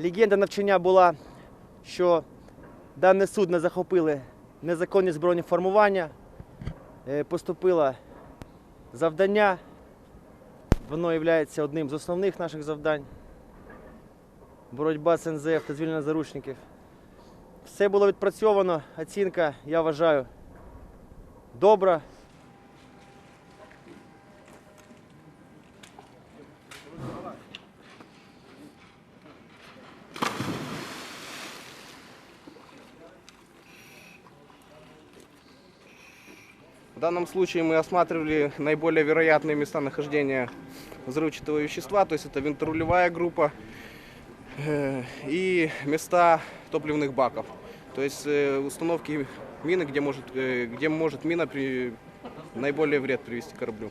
Легенда навчання була, що дане судно захопили незаконні збройні формування. Е, Поступило завдання. Воно є одним з основних наших завдань. Боротьба з НЗФ та звільнення заручників. Все було відпрацьовано. Оцінка, я вважаю, добра. В данном случае мы осматривали наиболее вероятные места нахождения взрывчатого вещества, то есть это винторулевая группа э, и места топливных баков. То есть э, установки мины, где может, э, где может мина при наиболее вред привести к кораблю.